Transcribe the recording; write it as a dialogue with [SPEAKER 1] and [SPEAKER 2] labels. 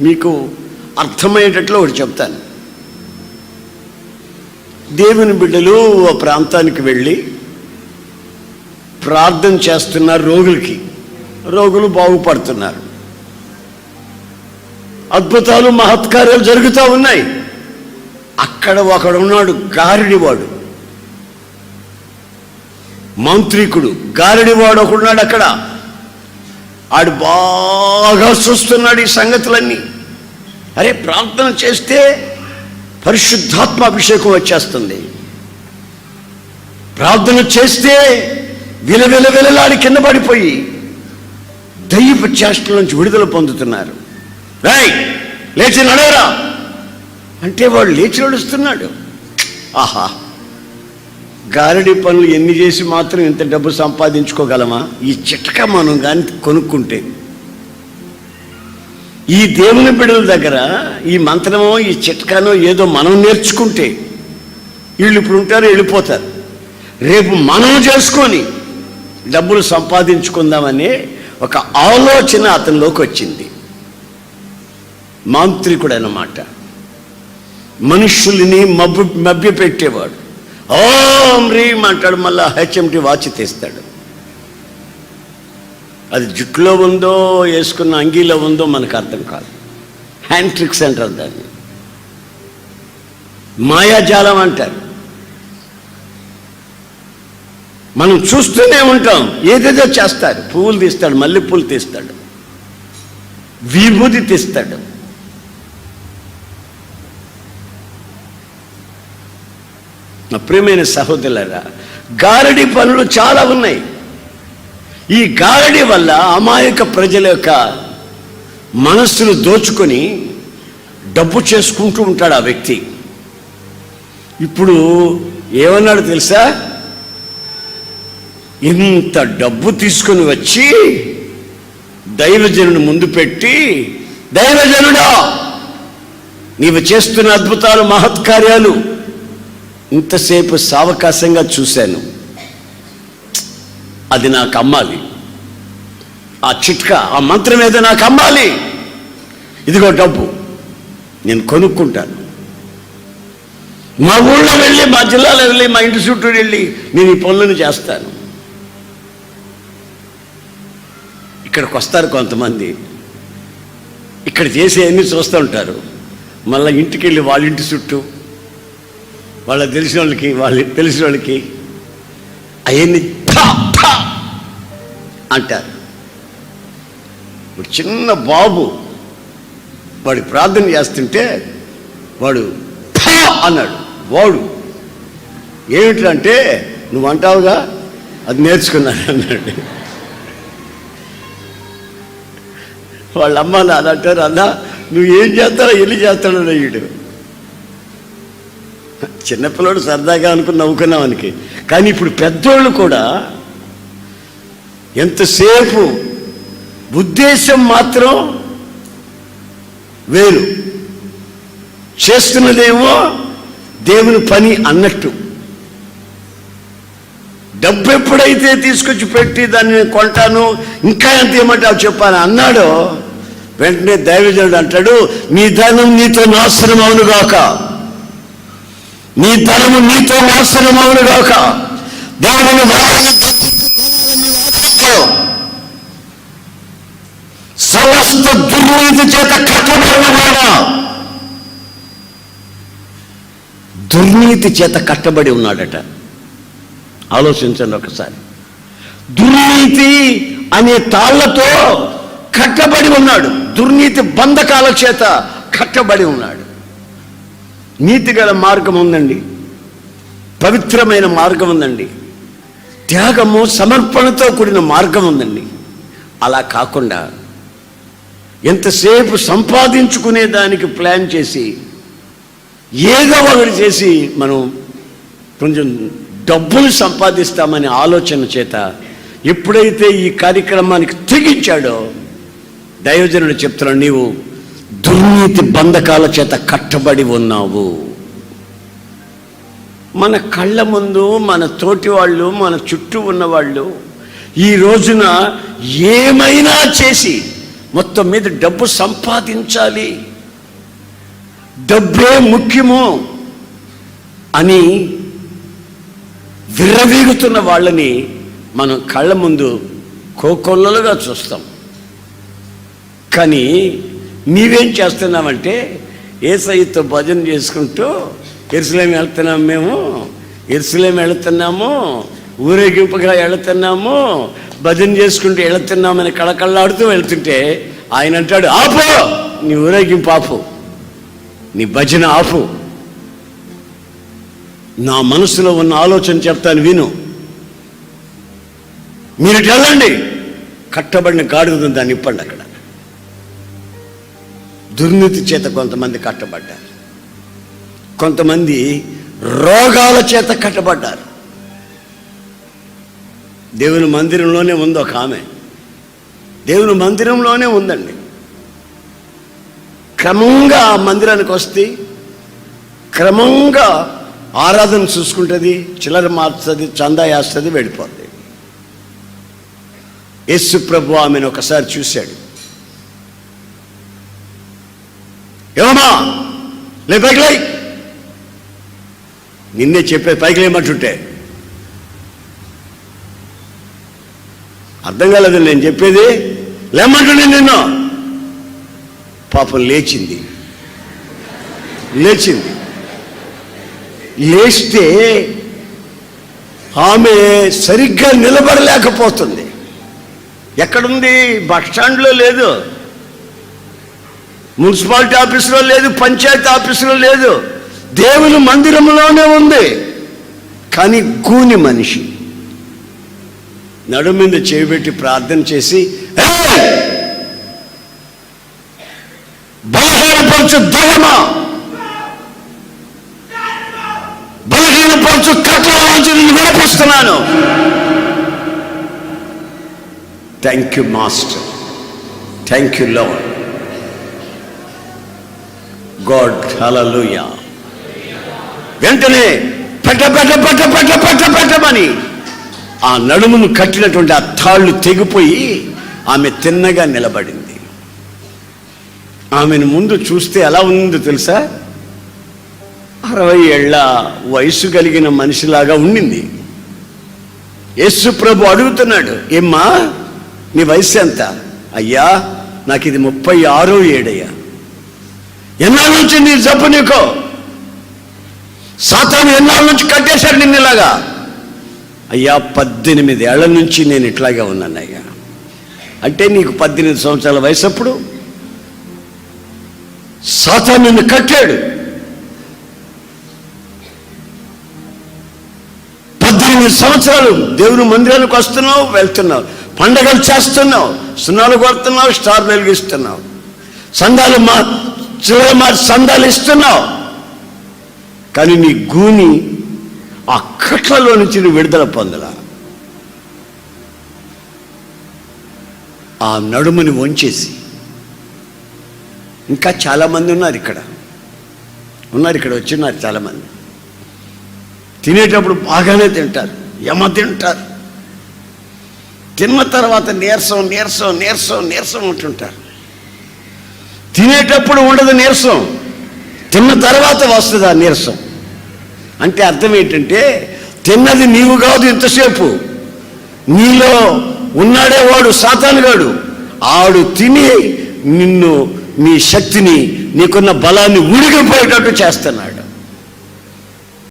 [SPEAKER 1] మీకు అర్థమయ్యేటట్లు ఒకటి చెప్తాను. దేవుని బిడ్డలు ఓ ప్రాంతానికి వెళ్ళి ప్రార్థన చేస్తున్నారు రోగులకి. రోగులు బాగుపడుతున్నారు. అద్భుతాలు మహత్కార్యాలు జరుగుతూ ఉన్నాయి. అక్కడ ఒకడున్నాడు గారిడివాడు. మంత్రికుడు గారిడివాడు ఒకడున్నాడు అక్కడ. ఆడు బాగా చూస్తున్నాడు ఈ సంగతులన్నీ. అరే ప్రార్థన చేస్తే పరిశుద్ధాత్మ అభిషేకం వచ్చేస్తుంది. ప్రార్థన చేస్తే విలవిల విలలాడి కింద పడిపోయి దయ్యపు చేష్టల నుంచి విడుదల పొందుతున్నారు. రాయ్ లేచి నడవరా. అంటే వాడు లేచి నడుస్తున్నాడు. ఆహా. గారడి పనులు ఎన్ని చేసి మాత్రం ఇంత డబ్బు సంపాదించుకోగలమా? ఈ చిట్క మనం కానీ కొనుక్కుంటే. ఈ దేవుని బిడ్డల దగ్గర ఈ మంత్రమో ఈ చిట్కానో ఏదో మనం నేర్చుకుంటే వీళ్ళు ఇప్పుడు ఉంటారు వెళ్ళిపోతారు. రేపు మనం చేసుకొని డబ్బులు సంపాదించుకుందామనే ఒక ఆలోచన అతనిలోకి వచ్చింది. మాంత్రికుడు అన్నమాట మనుషుల్ని మబ్బు మభ్య పెట్టేవాడు ఓం రీం అంటాడు మళ్ళా హెచ్ఎంటి వాచ్ తీస్తాడు. అది జుట్టులో ఉందో వేసుకున్న అంగీలో ఉందో మనకు అర్థం కాదు. హ్యాండ్ ట్రిక్స్ అంటారు దాన్ని. మాయాజాలం అంటారు. మనం చూస్తూనే ఉంటాం ఏదేదో చేస్తారు. పువ్వులు తీస్తాడు మల్లెపూలు తీస్తాడు. విభూతి తీస్తాడు. నా ప్రియమైన సహోదరులరా గారడి పనులు చాలా ఉన్నాయి. ఈ గారడి వల్ల అమాయక ప్రజల యొక్క మనస్సును దోచుకొని డబ్బు చేసుకుంటూ ఉంటాడు ఆ వ్యక్తి. ఇప్పుడు ఏమన్నాడు తెలుసా? ఇంత డబ్బు తీసుకొని వచ్చి దైవజనుని ముందు పెట్టి దైవజనుడా నీవు చేస్తున్న అద్భుతాలు మహత్కార్యాలు ఇంతసేపు సావకాశంగా చూశాను. అది నాకు అమ్మాలి. ఆ చిట్కా ఆ మంత్రం ఏదో నాకు అమ్మాలి. ఇదిగో డబ్బు నేను కొనుక్కుంటాను. మా ఊళ్ళో వెళ్ళి మా జిల్లాలో వెళ్ళి మా ఇంటి చుట్టూ వెళ్ళి నేను ఈ పనులను చేస్తాను. ఇక్కడికి వస్తారు కొంతమంది. ఇక్కడ చేసేవన్నీ చూస్తూ ఉంటారు మళ్ళీ ఇంటికి వెళ్ళి వాళ్ళ ఇంటి చుట్టూ వాళ్ళ తెలిసిన వాళ్ళకి వాళ్ళు తెలిసిన వాళ్ళకి అవన్నీ అంటారు. ఇప్పుడు చిన్న బాబు వాడి ప్రార్థన చేస్తుంటే వాడు అన్నాడు. వాడు ఏమిటంటే నువ్వు అంటావుగా? అది నేర్చుకున్నాను అన్నాడు. వాళ్ళ అమ్మ నాన్న అంటారు అన్నా నువ్వు ఏం చేస్తారో ఎల్లి చేస్తాడో వీడు చిన్నపిల్లడు సరదాగా అనుకుని నవ్వుకున్నామనికి కానీ ఇప్పుడు పెద్దోళ్ళు కూడా ఎంతసేపు ఉద్దేశం మాత్రం వేరు. చేస్తున్నదేమో దేవుని పని అన్నట్టు. డబ్బు ఎప్పుడైతే తీసుకొచ్చి పెట్టి దాన్ని కొంటాను ఇంకా ఎంత ఏమంటావు చెప్పాను అన్నాడో వెంటనే దైవజనుడు అంటాడు నీ ధనం నీతో నాశనం అవునుగాక నీ తరము నీతో నాశనమవును గాక. దేవుని వారిని సమస్త దుర్నీతి చేత కట్టబడినవాడా? దుర్నీతి చేత కట్టబడి ఉన్నాడట. ఆలోచించండి ఒకసారి. దుర్నీతి అనే తాళ్ళతో కట్టబడి ఉన్నాడు. దుర్నీతి బంధకాల చేత కట్టబడి ఉన్నాడు. నీతి గల మార్గం ఉందండి. పవిత్రమైన మార్గం ఉందండి. త్యాగము సమర్పణతో కూడిన మార్గం ఉందండి. అలా కాకుండా ఎంతసేపు సంపాదించుకునే దానికి ప్లాన్ చేసి ఏదో ఒకటి చేసి మనం కొంచెం డబ్బులు సంపాదిస్తామనే ఆలోచన చేత ఎప్పుడైతే ఈ కార్యక్రమానికి తెగించాడో దైవజనుడు చెప్తున్నాడు నీవు దుర్నీతి బంధకాల చేత కట్టబడి ఉన్నావు. మన కళ్ళ ముందు మన తోటి వాళ్ళు మన చుట్టూ ఉన్నవాళ్ళు ఈ రోజున ఏమైనా చేసి మొత్తం మీద డబ్బు సంపాదించాలి. డబ్బే ముఖ్యము అని విర్రవీగుతున్న వాళ్ళని మనం కళ్ళ ముందు కోకొల్లలుగా చూస్తాం. కానీ నీవేం చేస్తున్నామంటే ఏసైతో భజన చేసుకుంటూ ఎరుసలేం వెళ్తున్నాం మేము. ఎరుసలేం వెళుతున్నాము. ఊరేగింపుగా వెళుతున్నాము. భజన చేసుకుంటూ వెళుతున్నామని కళకళ్ళాడుతూ వెళ్తుంటే ఆయన అంటాడు ఆపు! నీ ఊరేగింపు ఆపు. నీ భజన ఆపు. నా మనసులో ఉన్న ఆలోచన చెప్తాను విను. మీరు వెళ్ళండి. కట్టబడిన గాడుగుతుంది దాన్ని ఇప్పండి అక్కడ. దుర్నీతి చేత కొంతమంది కట్టబడ్డారు. కొంతమంది రోగాల చేత కట్టబడ్డారు. దేవుని మందిరంలోనే ఉంది ఒక ఆమె. దేవుని మందిరంలోనే ఉందండి. క్రమంగా ఆ మందిరానికి వస్తే క్రమంగా ఆరాధన చూసుకుంటుంది చిల్లర మార్చుతుంది చందా వేస్తుంది వెళ్ళిపోతుంది యేసు ప్రభు ఆమెను ఒకసారి చూశాడు. ఏమమ్మా? లే పైకి లే నిన్నే చెప్పే పైకి లేమంటుంటే అర్థం కాలేదు నేను చెప్పేది. లేమంటుండే నిన్ను? పాపం లేచింది. లేచింది. లేస్తే ఆమె సరిగ్గా నిలబడలేకపోతుంది. ఎక్కడుంది? బస్ స్టాండ్లో లేదు. మున్సిపాలిటీ ఆఫీసులో లేదు పంచాయతీ ఆఫీసులో లేదు. దేవుని మందిరంలోనే ఉంది. కానీ గూని మనిషి నడు మీద చేయిబెట్టి ప్రార్థన చేసి బలహీనపరచు దహమా బలహీనపరచు కట్ల వినిపిస్తున్నాను. Thank you master thank you love God. Hallelujah వెంటనే పెట్ట పెట్ట పెట్ట పెట్ట పెట్ట పెట్టమని ఆ నడుమును కట్టినటువంటి ఆ తాళ్ళు తెగిపోయి ఆమె తిన్నగా నిలబడింది. ఆమెను ముందు చూస్తే ఎలా ఉందో తెలుసా? అరవై ఏళ్ళ వయసు కలిగిన మనిషిలాగా ఉండింది. యేసు ప్రభు అడుగుతున్నాడు ఏమ్మా నీ వయసు ఎంత? అయ్యా నాకు ఇది ముప్పై ఆరో ఏడయ్యా. ఎన్నాళ్ళ నుంచి నీ జబ్బు నీకు? సాతాను ఎన్నాళ్ళ నుంచి కట్టేశాడు నిన్ను ఇలాగా? అయ్యా పద్దెనిమిది ఏళ్ళ నుంచి నేను ఇట్లాగే ఉన్నాను అయ్యా. అంటే నీకు పద్దెనిమిది సంవత్సరాల వయసు అప్పుడు సాతాను నిన్ను కట్టాడు. పద్దెనిమిది సంవత్సరాలు దేవుని మందిరానికి వస్తున్నావు వెళ్తున్నావు. పండగలు చేస్తున్నావు సున్నాలు కొడుతున్నావు స్టార్ వెలిగిస్తున్నావు. సంఘాలు మా చివర మా సందాలు ఇస్తున్నావు కానీ నీ గూని ఆ కట్లలో నుంచి నువ్వు విడుదల పొందలా. ఆ నడుముని వంచేసి. ఇంకా చాలామంది ఉన్నారు ఇక్కడ. ఉన్నారు ఇక్కడ వచ్చిన్నారు చాలామంది. తినేటప్పుడు బాగానే తింటారు. యమ తింటారు. తిన్న తర్వాత నీరసం నీరసం నీరసం నీరసం ఉంటుంటారు తినేటప్పుడు ఉండదు నీరసం. తిన్న తర్వాత వస్తుంది ఆ నీరసం. అంటే అర్థం ఏంటంటే తిన్నది నీవు కాదు ఇంతసేపు. నీలో ఉన్నాడే వాడు సాతానుగాడు ఆడు తిని నిన్ను నీ శక్తిని నీకున్న బలాన్ని ఉడిగిపోయేటట్టు చేస్తున్నాడు.